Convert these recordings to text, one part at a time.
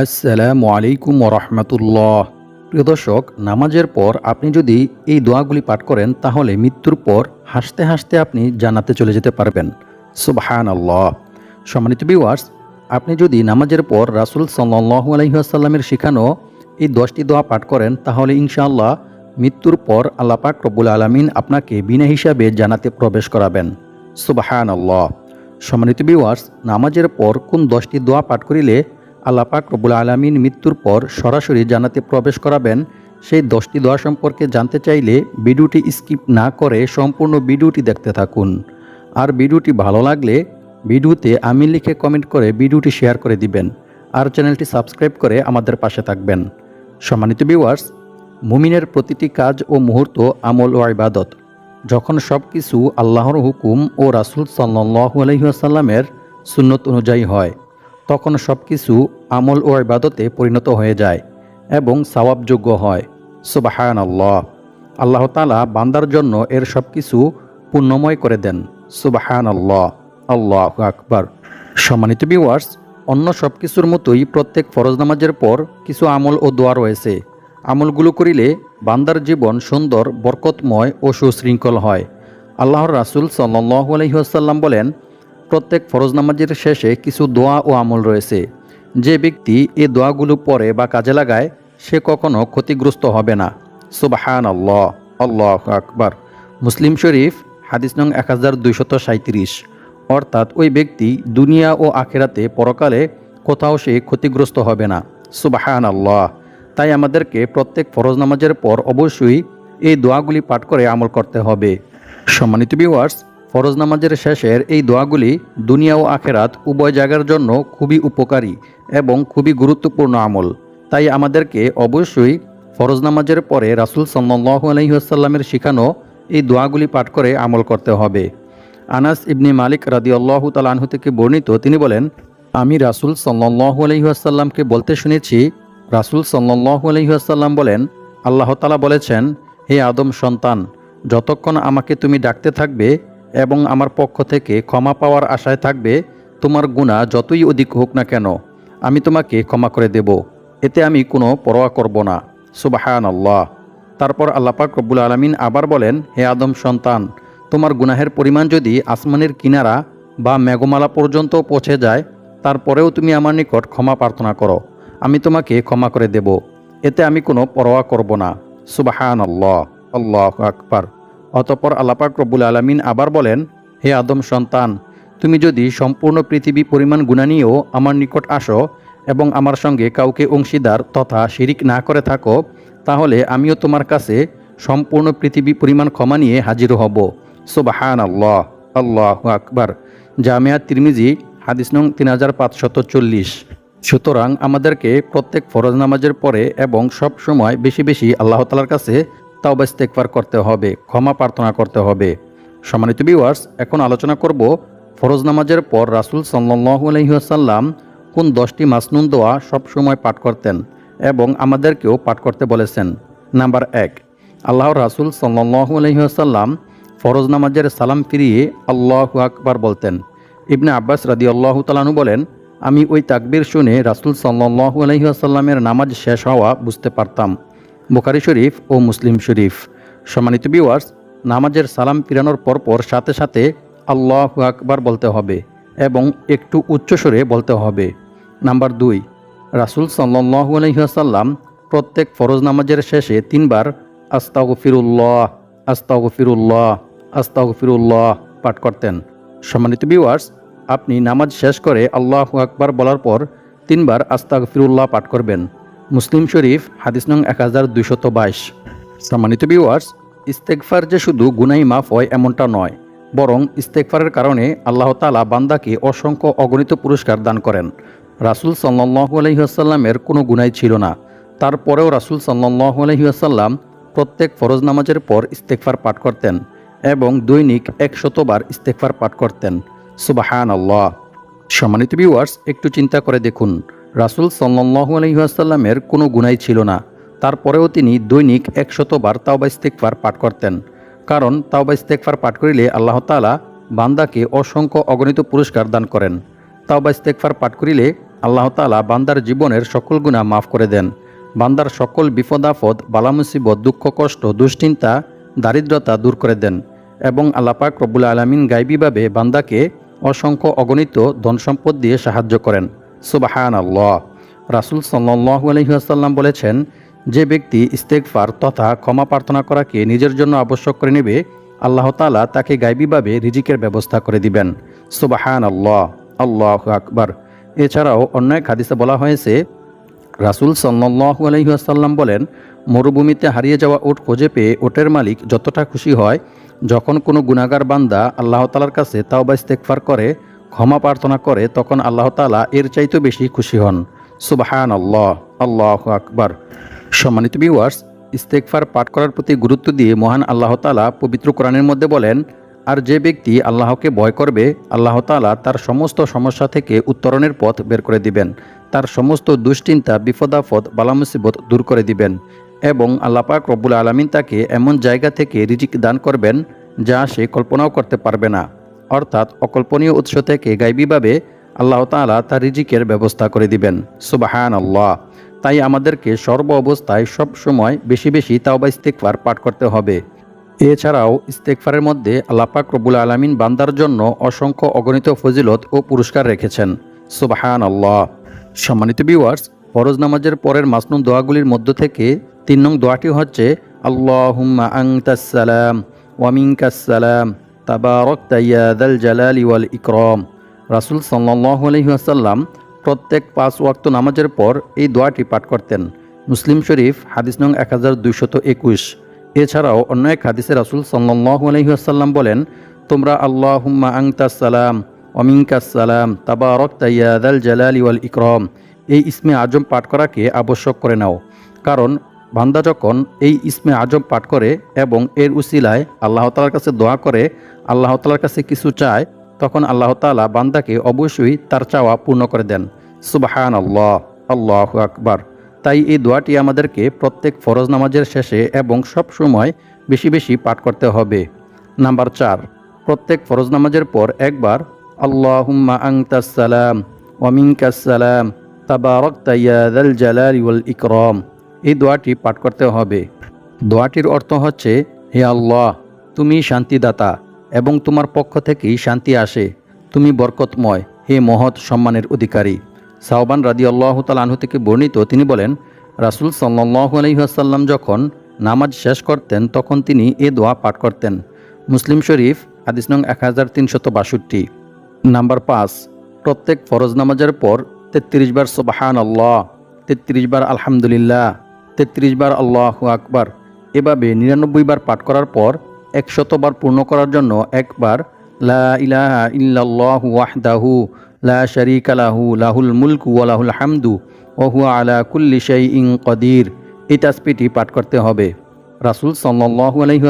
আসসালামু আলাইকুম রহমতুল্লাহ। প্রিয় দর্শক, নামাজের পর আপনি যদি এই দোয়াগুলি পাঠ করেন, তাহলে মৃত্যুর পর হাসতে হাসতে আপনি জানাতে চলে যেতে পারবেন। সুবহান আল্লাহ সম্মানিত বিওয়ার্স আপনি যদি নামাজের পর রাসুল সাল্লাহ আলহিহাসাল্লামের শেখানো এই দশটি দোয়া পাঠ করেন, তাহলে ইনশাআল্লাহ মৃত্যুর পর আল্লাহ পাক রব্বুল আলমিন আপনাকে বিনা হিসাবে জানাতে প্রবেশ করাবেন। সুবহান আল্লাহ সম্মানিত বিওয়ার্স নামাজের পর কোন দশটি দোয়া পাঠ করিলে আল্লাপাক রবুল আলমিন মৃত্যুর পর সরাসরি জানাতে প্রবেশ করাবেন। সেই দশটি দোয়া সম্পর্কে জানতে চাইলে ভিডিওটি স্কিপ না করে সম্পূর্ণ ভিডিওটি দেখতে থাকুন। আর ভিডিওটি ভালো লাগলে ভিডিওতে আমি লিখে কমেন্ট করে ভিডিওটি শেয়ার করে দিবেন। আর চ্যানেলটি সাবস্ক্রাইব করে আমাদের পাশে থাকবেন। সম্মানিত ভিউয়ার্স, মুমিনের প্রতিটি কাজ ও মুহূর্ত আমল ও ইবাদত, যখন সব কিছু আল্লাহর হুকুম ও রাসুল সাল্লাহ আলহিহাসাল্লামের সুন্নত অনুযায়ী হয় তখন সব কিছু আমল ও ইবাদতে পরিণত হয়ে যায় এবং সওয়াবযোগ্য হয়। সুবাহান আল্লাহ আল্লাহ তালা বান্দার জন্য এর সব কিছু পুণ্যময় করে দেন। সুবাহান আল্লাহ আল্লাহ আকবার। সম্মানিত বিওয়ার্স অন্য সব কিছুর মতোই প্রত্যেক ফরজ নামাজের পর কিছু আমল ও দোয়া রয়েছে। আমলগুলো করিলে বান্দার জীবন সুন্দর, বরকতময় ও সুশৃঙ্খল হয়। আল্লাহর রাসুল সাল্লাহ আলহিহাসাল্লাম বলেন প্রত্যেক ফরজ নামাজের শেষে কিছু দোয়া ও আমল রয়েছে। যে ব্যক্তি এ দোয়াগুলো পড়ে বা কাজে লাগায়, সে কখনো ক্ষতিগ্রস্ত হবে না। সুবাহান আল্লাহ আল্লাহ আকবার। মুসলিম শরীফ, হাদিস নং এক হাজার দুইশত অর্থাৎ ওই ব্যক্তি দুনিয়া ও আখেরাতে পরকালে কোথাও সে ক্ষতিগ্রস্ত হবে না। সুবাহান আল্লাহ তাই আমাদেরকে প্রত্যেক ফরজ নামাজের পর অবশ্যই এই দোয়াগুলি পাঠ করে আমল করতে হবে। সম্মানিত বিওয়ার্স ফরজ নামাজের শেষের এই দোয়াগুলি দুনিয়া ও আখেরাত উভয় জায়গার জন্য খুবই উপকারী এবং খুবই গুরুত্বপূর্ণ আমল। তাই আমাদেরকে অবশ্যই ফরজ নামাজের পরে রাসুল সাল্লাহ আলহিহাসাল্লামের শিখানো এই দোয়াগুলি পাঠ করে আমল করতে হবে। আনাস ইবনি মালিক রাদি আল্লাহ তালাহু থেকে বর্ণিত তিনি বলেন, আমি রাসুল সাল্লাহ আলহিহাসাল্লামকে বলতে শুনেছি, রাসুল সাল্লাহ আলহিহাসাল্লাম বলেন, আল্লাহ তালা বলেছেন, হে আদম সন্তান, যতক্ষণ আমাকে তুমি ডাকতে থাকবে এবং আমার পক্ষ থেকে ক্ষমা পাওয়ার আশায় থাকবে, তোমার গুণা যতই অধিক হোক না কেন, আমি তোমাকে ক্ষমা করে দেব। এতে আমি কোনো পরোয়া করব না। সুবাহান আল্লাহ তারপর আল্লাপাক রব্বুল আলমিন আবার বলেন, হে আদম সন্তান, তোমার গুনাহের পরিমাণ যদি আসমানের কিনারা বা মেঘমালা পর্যন্ত পৌঁছে যায়, তারপরেও তুমি আমার নিকট ক্ষমা প্রার্থনা করো। আমি তোমাকে ক্ষমা করে দেব। এতে আমি কোনো পরোয়া করব না। সুবাহান আল্লাহ আল্লাহ আকবার। অতপর আল্লাপাক রব্বুল আলমিন আবার বলেন, হে আদম সন্তান, তুমি যদি সম্পূর্ণ পৃথিবী পরিমাণ গুণা নিয়েও আমার নিকট আসো এবং আমার সঙ্গে কাউকে অংশীদার তথা শিরিক না করে থাকো, তাহলে আমিও তোমার কাছে সম্পূর্ণ পৃথিবী পরিমাণ ক্ষমা নিয়ে হাজির হব। সুবাহান আল্লাহ আল্লাহ আকবার। জামিয়া তিরমিজি, হাদিস নং তিন হাজার পাঁচশত চল্লিশ। সুতরাং আমাদেরকে প্রত্যেক ফরজ নামাজের পরে এবং সব সময় বেশি বেশি আল্লাহ তালার কাছে তাওবা ইস্তেকবার করতে হবে, ক্ষমা প্রার্থনা করতে হবে। সম্মানিত বিওয়ার্স এখন আলোচনা করব ফরজ নামাজের পর রাসুল সাল্লাহ আলহিহাসাল্লাম কোন দশটি মাসনুন দোয়া সবসময় পাঠ করতেন এবং আমাদেরকেও পাঠ করতে বলেছেন। নাম্বার এক, আল্লাহর রাসুল সাল্লাহ আলহিহাসাল্লাম ফরজ নামাজের সালাম ফিরিয়ে আল্লাহ আকবার বলতেন। ইবনে আব্বাস রাদি আল্লাহ তালানু বলেন, আমি ওই তাকবির শুনে রাসুল সাল্লাহ আলহিহাসাল্লামের নামাজ শেষ হওয়া বুঝতে পারতাম। বুখারি শরীফ ও মুসলিম শরীফ। সম্মানিত বিওয়ার্স নামাজের সালাম ফিরানোর পরপর সাথে সাথে আল্লাহ আকবার বলতে হবে এবং একটু উচ্চস্বরে বলতে হবে। নাম্বার দুই, রাসুল সাল্লু আলহিহাসাল্লাম প্রত্যেক ফরজ নামাজের শেষে তিনবার আস্তাগ ফিরুল্লাহ আস্তাগ ফিরুল্লাহ আস্তাগ ফিরুল্লাহ পাঠ করতেন। সম্মানিত বিওয়ার্স আপনি নামাজ শেষ করে আল্লাহ আকবার বলার পর তিনবার আস্তাগ ফিরুল্লাহ পাঠ করবেন। মুসলিম শরীফ, হাদিস নং এক হাজার দুইশত বাইশ। সম্মানিত বিওয়ার্স ইস্তেকফার যে শুধু গুনাই মাফ হয় এমনটা নয়, বরং ইস্তেকফারের কারণে আল্লাহ তালা বান্দাকে অসংখ্য অগণিত পুরস্কার দান করেন। রাসুল সাল্লাহু আলহিহাসাল্লামের কোনো গুনাই ছিল না। তারপরেও রাসুল সাল্লাহু আলহিহাসাল্লাম প্রত্যেক ফরজ নামাজের পর ইস্তেকফার পাঠ করতেন এবং দৈনিক একশতবার ইস্তেকফার পাঠ করতেন। সুবাহান আল্লাহ সম্মানিত বিওয়ার্স একটু চিন্তা করে দেখুন রাসুল সাল্লাহু আলহিহাসাল্লামের কোনো গুণাই ছিল না। তারপরেও তিনি দৈনিক একশতবার তাওবা ইস্তেকফার পাঠ করতেন। কারণ তাওবা ইস্তেকফার পাঠ করিলে আল্লাহ তালা বান্দাকে অসংখ্য অগণিত পুরস্কার দান করেন। তাওবা ইস্তেকফার পাঠ করিলে আল্লাহ তালা বান্দার জীবনের সকল গুণা মাফ করে দেন। বান্দার সকল বিপদ আপদ বালামুসিবত দুঃখ কষ্ট, দুশ্চিন্তা, দারিদ্রতা দূর করে দেন এবং আল্লাপাক রব্বুল আলমিন গাইবীভাবে বান্দাকে অসংখ্য অগণিত ধন সম্পদ দিয়ে সাহায্য করেন। সুবাহান আল্লাহ রাসুল সাল্লাহ আলহিহাসাল্লাম বলেছেন, যে ব্যক্তি ইস্তেকফার তথা ক্ষমা প্রার্থনা করাকে নিজের জন্য আবশ্যক করে নেবে, আল্লাহ তালা তাকে গাইবীভাবে রিজিকের ব্যবস্থা করে দিবেন। সুবাহান আল্লাহ আল্লাহ আকবার। এছাড়াও অন্য এক হাদিসে বলা হয়েছে, রাসুল সাল্লাহু আলহিহাসাল্লাম বলেন, মরুভূমিতে হারিয়ে যাওয়া ওট খুঁজে পেয়ে ওটের মালিক যতটা খুশি হয়, যখন কোনো গুণাগার বান্দা আল্লাহ তালার কাছে তাও বা ইস্তেকফার করে ক্ষমা প্রার্থনা করে, তখন আল্লাহ তালা এর চাইতে বেশি খুশি হন। সুবাহান আল্লাহ আল্লাহ আকবার। সম্মানিত ভিউয়ার্স ইস্তেকফার পাঠ করার প্রতি গুরুত্ব দিয়ে মহান আল্লাহ তালা পবিত্র কোরআনের মধ্যে বলেন, আর যে ব্যক্তি আল্লাহকে ভয় করবে, আল্লাহ তালা তার সমস্ত সমস্যা থেকে উত্তরণের পথ বের করে দিবেন। তার সমস্ত দুশ্চিন্তা বিপদাফদ বালামুসিবত দূর করে দিবেন এবং আল্লাপাক রব্বুল আলমিন তাকে এমন জায়গা থেকে রিজিক দান করবেন যা সে কল্পনাও করতে পারবে না। অর্থাৎ অকল্পনীয় উৎস থেকে গাইবীভাবে আল্লাহ তালা তার রিজিকের ব্যবস্থা করে দিবেন। সুবাহান আল্লাহ তাই আমাদেরকে সর্ব অবস্থায় সব সময় বেশি বেশি তাওবা ইস্তেকফার পাঠ করতে হবে। এছাড়াও ইস্তেকফারের মধ্যে আল্লাপাক রব্বুল আলমিন বান্দার জন্য অসংখ্য অগণিত ফজিলত ও পুরস্কার রেখেছেন। সুবাহান আল্লাহ সম্মানিত ভিউয়ার্স ফরজ নামাজের পরের মাসনুন দোয়াগুলির মধ্য থেকে তিন নং দোয়াটি হচ্ছে, আল্লাহুম্মা আংতাসালাম ওয়ামিনকাসালাম তাবারক তাইয়াদাল জালালি ওয়াল ইকরম। রাসুল সাল্লাহ আলহিহাসাল্লাম প্রত্যেক পাঁচ ওয়াক্ত নামাজের পর এই দোয়াটি পাঠ করতেন। মুসলিম শরীফ, হাদিস নং এক হাজার দুইশত একুশ। এছাড়াও অন্য এক হাদিসে রাসুল সাল্লাহ আলহিহাসাল্লাম বলেন, তোমরা আল্লাহুম্মা আংতাসালাম অমিনকাসালাম তাবারক তাইয়াদাল জালালি ওয়াল ইকরম। এই ইসমে আজম পাঠ করাকে আবশ্যক করে নাও। কারণ বান্দা যখন এই ইসমে আজম পাঠ করে এবং এর উসিলায় আল্লাহ তালার কাছে দোয়া করে, আল্লাহ তালার কাছে কিছু চায়, তখন আল্লাহ তালা বান্দাকে অবশ্যই তার চাওয়া পূর্ণ করে দেন। সুবাহান আল্লাহ আল্লাহ আকবার। তাই এই দোয়াটি আমাদেরকে প্রত্যেক ফরজ নামাজের শেষে এবং সব সময় বেশি বেশি পাঠ করতে হবে। নাম্বার চার, প্রত্যেক ফরজ নামাজের পর একবার, আল্লাহুম্মা আংতাসালাম ওয়ামিনকাসালাম তাবারক তাইয়াদাল জালাল ওয়াল ইকরম। এই দোয়াটি পাঠ করতে হবে। দোয়াটির অর্থ হচ্ছে, হে আল্লাহ, তুমি শান্তিদাতা এবং তোমার পক্ষ থেকেই শান্তি আসে। তুমি বরকতময়, হে মহৎ সম্মানের অধিকারী। সাহবান রাদি আল্লাহ তালাহু থেকে বর্ণিত, তিনি বলেন, রাসুল সাল্লাহ আলহিহাসাল্লাম যখন নামাজ শেষ করতেন, তখন তিনি এ দোয়া পাঠ করতেন। মুসলিম শরীফ, হাদিস নং এক হাজার তিনশত বাষট্টি। নাম্বার পাঁচ, প্রত্যেক ফরজ নামাজের পর তেত্রিশ বার সোবাহান আল্লাহ তেত্রিশ বার আলহামদুলিল্লাহ তেত্রিশ বার আল্লাহ আকবার। এভাবে নিরানব্বই বার পাঠ করার পর একশতবার পূর্ণ করার জন্য একবার লা ইলাহা ইল্লাল্লাহু লা শারীকা লাহু, লাহুল মুলকু ওয়া হামদু, ওয়া আলা কুল্লি শাইইন কদির। এই তাসবিহটি পাঠ করতে হবে। রাসূল সাল্লাল্লাহু আলাইহি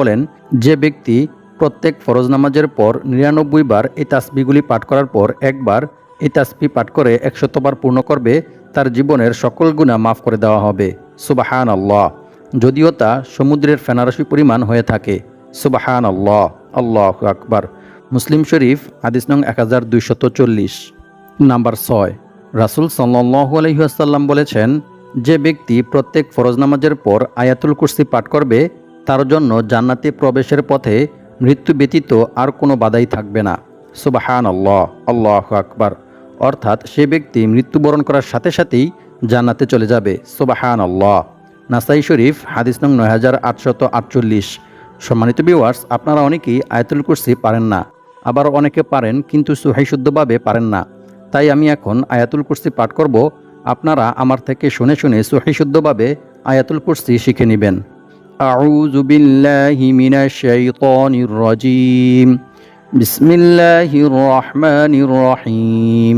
বলেন, যে ব্যক্তি প্রত্যেক ফরজ নামাজের পর নিরানব্বই বার এই তাসবিগুলি পাঠ করার পর একবার এই তাসবি পাঠ করে একশতবার পূর্ণ করবে, তার জীবনের সকল গুণা মাফ করে দেওয়া হবে। সুবাহান আল্লাহ যদিও তা সমুদ্রের ফেনারসি পরিমাণ হয়ে থাকে। সুবাহান আল্লাহ আল্লাহ আকবার। মুসলিম শরীফ, হাদিস নং এক হাজার দুইশত চল্লিশ। নাম্বার ছয়, রাসুল সাল্লাহ আলহিহাসাল্লাম বলেছেন, যে ব্যক্তি প্রত্যেক ফরজ নামাজের পর আয়াতুল কুরসি পাঠ করবে, তার জন্য জান্নাতে প্রবেশের পথে মৃত্যু ব্যতীত আর কোনো বাধাই থাকবে না। সুবাহান আল্লাহ আল্লাহ আকবার। অর্থাৎ সে ব্যক্তি মৃত্যুবরণ করার সাথে সাথেই জান্নাতে চলে যাবে সুবাহান আল্লাহ নাসাই শরীফ হাদিস নং নয় হাজার আটশত আটচল্লিশ সম্মানিত ভিউয়ার্স আপনারা অনেকেই আয়াতুল কুরসি পারেন না আবার অনেকে পারেন কিন্তু সুহাইশুদ্ধভাবে পারেন না তাই আমি এখন আয়াতুল কুরসি পাঠ করব আপনারা আমার থেকে শুনে শুনে সুহাইশুদ্ধভাবে আয়াতুল কুরসি শিখে নেবেন أعوذ بالله من الشيطان الرجيم بسم الله الرحمن الرحيم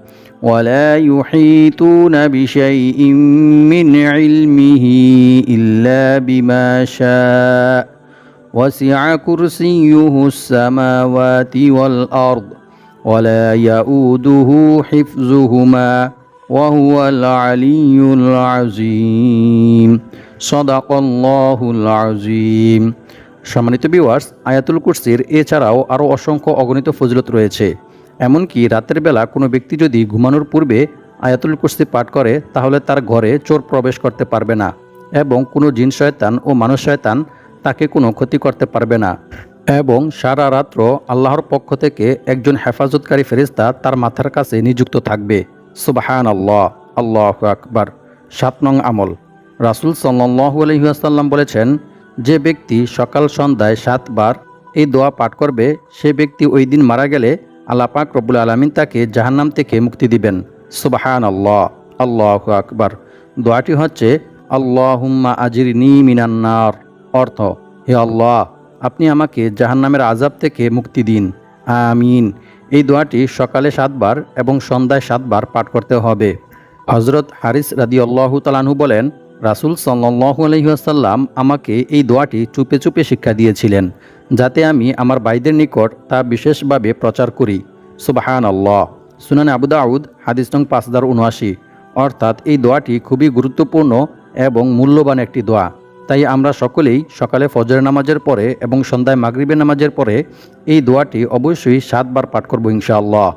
ولا يحيطون بشيء من علمه إلا بما شاء وسع كرسيه السماوات والأرض ولا يؤوده حفظهما وهو العلي العظيم صدق الله العظيم সম্মানিত বিওয়ার্স আয়াতুল কুরসির এছাড়াও আরও অসংখ্য অগণিত ফজিলত রয়েছে এমনকি রাতের বেলা কোনো ব্যক্তি যদি ঘুমানোর পূর্বে আয়াতুল কুস্তি পাঠ করে, তাহলে তার ঘরে চোর প্রবেশ করতে পারবে না এবং কোনো জিন শয়তান ও মানুষ শয়তান তাকে কোনো ক্ষতি করতে পারবে না। এবং সারা রাত্র আল্লাহর পক্ষ থেকে একজন হেফাজতকারী ফেরিস্তা তার মাথার কাছে নিযুক্ত থাকবে। সুবাহান আল্লাহ আল্লাহ আকবার। সাত নং আমল। রাসুল সাল্লাহ আলহিহাসাল্লাম বলেছেন, যে ব্যক্তি সকাল সন্ধ্যায় সাতবার এই দোয়া পাঠ করবে, সে ব্যক্তি ওই দিন মারা গেলে আল্লাহ পাক রব্বুল আলমিন তাকে জাহান্নাম থেকে মুক্তি দিবেন। সুবাহান আল্লাহ আল্লাহ আকবার। দোয়াটি হচ্ছে, আল্লাহুম্মা আজির নি মিনান্নার অর্থ, হে আল্লাহ, আপনি আমাকে জাহান্নামের আজাব থেকে মুক্তি দিন। আমিন। এই দোয়াটি সকালে সাতবার এবং সন্ধ্যায় সাতবার পাঠ করতে হবে। হজরত হারিস রাদি আল্লাহ তালানহু বলেন রাসুল সাল্লাহ আলহিহাসাল্লাম আমাকে এই দোয়াটি চুপে চুপে শিক্ষা দিয়েছিলেন, যাতে আমি আমার বাইদের নিকট তা বিশেষভাবে প্রচার করি। সুবাহান আল্লাহ সুনান আবু দাউদ, হাদিস নং পাঁচ হাজার উনআশি। অর্থাৎ এই দোয়াটি খুবই গুরুত্বপূর্ণ এবং মূল্যবান একটি দোয়া। তাই আমরা সকলেই সকালে ফজরের নামাজের পরে এবং সন্ধ্যায় মাগরিবের নামাজের পরে এই দোয়াটি অবশ্যই সাতবার পাঠ করব ইনশাআল্লাহ।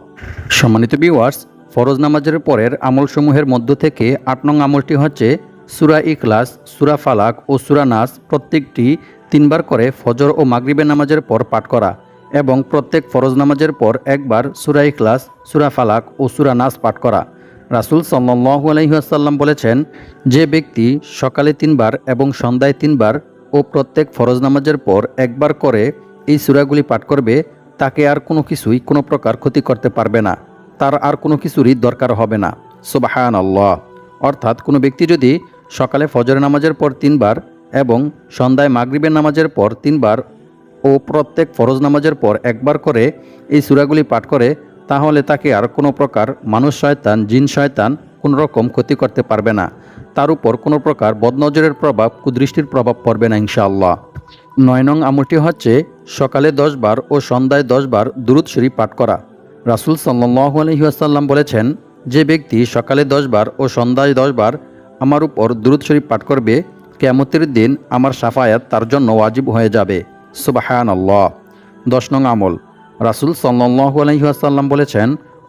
সম্মানিত বিওয়ার্স ফরজ নামাজের পরের আমলসমূহের মধ্য থেকে আট নং আমলটি হচ্ছে সুরা ইখলাস, সুরা ফালাক ও সুরা নাস প্রত্যেকটি তিনবার করে ফজর ও মাগরিবের নামাজের পর পাঠ করা এবং প্রত্যেক ফরজ নামাজের পর একবার সুরা ইখলাস, সুরা ফালাক ও সুরা নাস পাঠ করা। রাসুল সাল্লু আলহিহাসাল্লাম বলেছেন, যে ব্যক্তি সকালে তিনবার এবং সন্ধ্যায় তিনবার ও প্রত্যেক ফরজ নামাজের পর একবার করে এই সুরাগুলি পাঠ করবে, তাকে আর কোনো কিছুই কোনো প্রকার ক্ষতি করতে পারবে না। তার আর কোনো কিছুরই দরকার হবে না। সুবাহান আল্লাহ অর্থাৎ কোনো ব্যক্তি যদি সকালে নামাজের পর তিনবার এবং সন্ধ্যায় মাগরিবের নামাজের পর তিনবার ও প্রত্যেক ফরজ নামাজের পর একবার করে এই সুরাগুলি পাঠ করে, তাহলে তাকে আর কোনো প্রকার মানুষ শয়তান, জিন শয়তান কোনো রকম ক্ষতি করতে পারবে না। তার উপর কোনো প্রকার বদনজরের প্রভাব, কুদৃষ্টির প্রভাব পড়বে না ইনশাআল্লাহ। নয় নং আমলটি হচ্ছে সকালে দশ বার ও সন্ধ্যায় দশ বার দুরুদ শরীফ পাঠ করা। রাসুল সাল্লু আলহিহাসাল্লাম বলেছেন, যে ব্যক্তি সকালে দশ বার ও সন্ধ্যায় দশ বার আমার উপর দুরুদ শরীফ পাঠ করবে কেমতের দিন আমার সাফায়াত তার জন্য ওয়াজিব হয়ে যাবে। সুবাহান আল্লাহ দশ নং আমল। রাসুল সাল্লু আলহিহাসাল্লাম বলেছেন,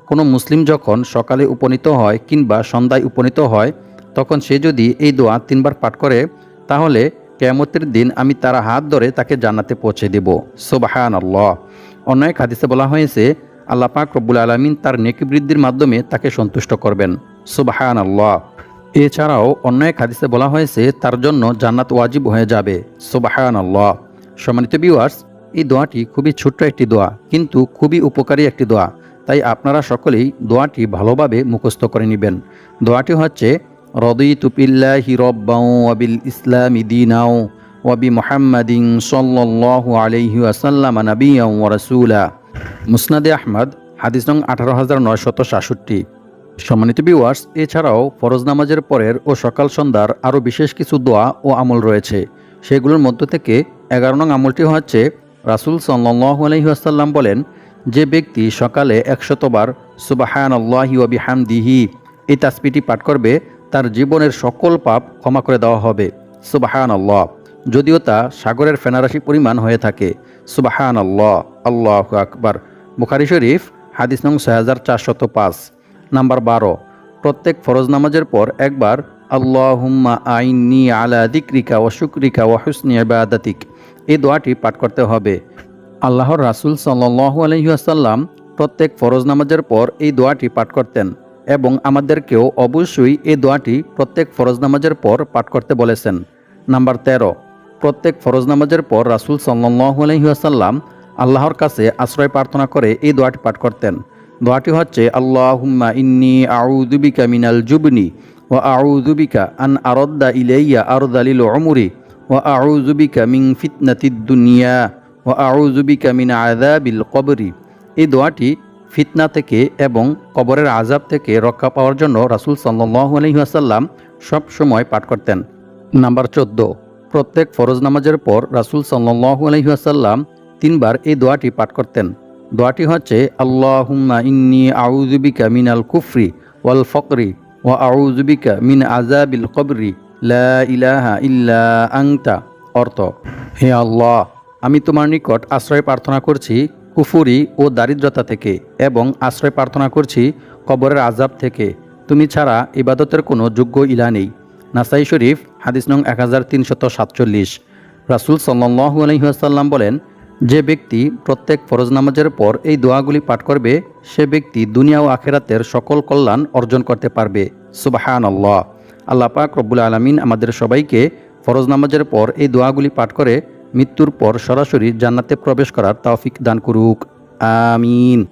কোনো মুসলিম যখন সকালে উপনীত হয় কিংবা সন্ধ্যায় উপনীত হয়, তখন সে যদি এই দোয়া তিনবার পাঠ করে, তাহলে কেয়ামতের দিন আমি তারা হাত ধরে তাকে জান্নাতে পৌঁছে দেব। সোবাহান আল্লাহ অন্য এক হাদিসে বলা হয়েছে, আল্লাহ পাক রব্বুল আলমিন তার নেকি বৃদ্ধির মাধ্যমে তাকে সন্তুষ্ট করবেন। সোবাহান আল্লাহ এছাড়াও অন্য এক হাদিসে বলা হয়েছে, তার জন্য জান্নাত ওয়াজিব হয়ে যাবে। সোবাহান আল্লাহ সম্মানিত বিওয়ার্স এই দোয়াটি খুবই ছোট্ট একটি দোয়া, কিন্তু খুবই উপকারী একটি দোয়া। তাই আপনারা সকলেই দোয়াটি ভালোভাবে মুখস্থ করে নেবেন। দোয়াটি হচ্ছে রদই তুপিল্লাহি রব্বাউ ওয়াবিল ইসলাম দিনাও ওয়াবি মোহাম্মদিন সাল্লাল্লাহু আলাইহি ওয়াসাল্লাম নবিয়া রাসূলা। মুসনাদে আহমদ, হাদিস নং আঠারো হাজার নয়শত সাতষট্টি। সম্মানিত বিওয়ার্স এছাড়াও ফরজ নামাজের পরের ও সকাল সন্ধ্যার আরও বিশেষ কিছু দোয়া ও আমল রয়েছে। সেগুলোর মধ্য থেকে এগারো নং আমলটি হচ্ছে, রাসুল সাল্লাহ আলহিহাসাল্লাম বলেন, যে ব্যক্তি সকালে একশতবার সুবাহান ওবি হামদিহি এই তাসপিটি পাঠ করবে, তার জীবনের সকল পাপ ক্ষমা করে দেওয়া হবে। সুবাহান আল্লাহ যদিও তা সাগরের ফেনারাশি পরিমাণ হয়ে থাকে। সুবাহান আল্লাহ আল্লাহ আকবার। বুখারি শরীফ, হাদিস নং ছয় হাজার চারশত পাঁচ। নাম্বার বারো। প্রত্যেক ফরজ নামাজের পর একবার, আল্লাহুম্মা আইনি আলা দিক্রিকা ও শুক্রিকা ও হুসনি আবাদাতিক এই দোয়াটি পাঠ করতে হবে। আল্লাহর রাসুল সাল্লু আলহিহাসাল্লাম প্রত্যেক ফরজ নামাজের পর এই দোয়াটি পাঠ করতেন এবং আমাদেরকেও অবশ্যই এই দোয়াটি প্রত্যেক ফরজ নামাজের পর পাঠ করতে বলেছেন। নাম্বার তেরো, প্রত্যেক ফরজ নামাজের পর রাসুল সাল্লু আলহিহাসাল্লাম আল্লাহর কাছে আশ্রয় প্রার্থনা করে এই দোয়াটি পাঠ করতেন। দোয়াটি হচ্ছে, আল্লাহুম্মা ইন্নি আউদুবিকা মিনাল জুবনি ও আউদুবিকা আন আরদ্দা ইলাইয়া আরদালিল অমুরি ও আউজুবিকা মিং ফিতনাতিদ দুনিয়া ও আউজুবিকা মিন আদাবিল কবরি। এই দোয়াটি ফিতনা থেকে এবং কবরের আজাব থেকে রক্ষা পাওয়ার জন্য রাসুল সাল্লাহ আলহিহাসাল্লাম সব সময় পাঠ করতেন। নাম্বার চোদ্দ, প্রত্যেক ফরজ নামাজের পর রাসুল সাল্লাহ আলহিহাসাল্লাম তিনবার এই দোয়াটি পাঠ করতেন। দোয়াটি হচ্ছে, আল্লাহুম্মা ইন্নি আউজুবিকা মিনাল কুফরি ওয়াল ফকরি ওয়া আউজুবিকা মিন আজাবিল কবরি, লা ইলাহা ইল্লা আংতা অর্থ, হে আল্লাহ, আমি তোমার নিকট আশ্রয় প্রার্থনা করছি কুফুরি ও দারিদ্রতা থেকে এবং আশ্রয় প্রার্থনা করছি কবরের আজাব থেকে। তুমি ছাড়া ইবাদতের কোনো যোগ্য ইলা নেই। নাসাই শরীফ, হাদিস নং এক হাজার তিনশত সাতচল্লিশ। রাসুল সাল্লু আলহিহাসাল্লাম বলেন যে ব্যক্তি প্রত্যেক ফরজ নামাজের পর এই দোয়াগুলি পাঠ করবে, সে ব্যক্তি দুনিয়া ও আখেরাতের সকল কল্যাণ অর্জন করতে পারবে। সুবাহান আল্লাহ আল্লাহ পাক রব্বুল আলমিন আমাদের সবাইকে ফরজ নামাজের পর এই দোয়াগুলি পাঠ করে মৃত্যুর পর সরাসরি জান্নাতে প্রবেশ করার তাওফিক দান করুক। আমিন।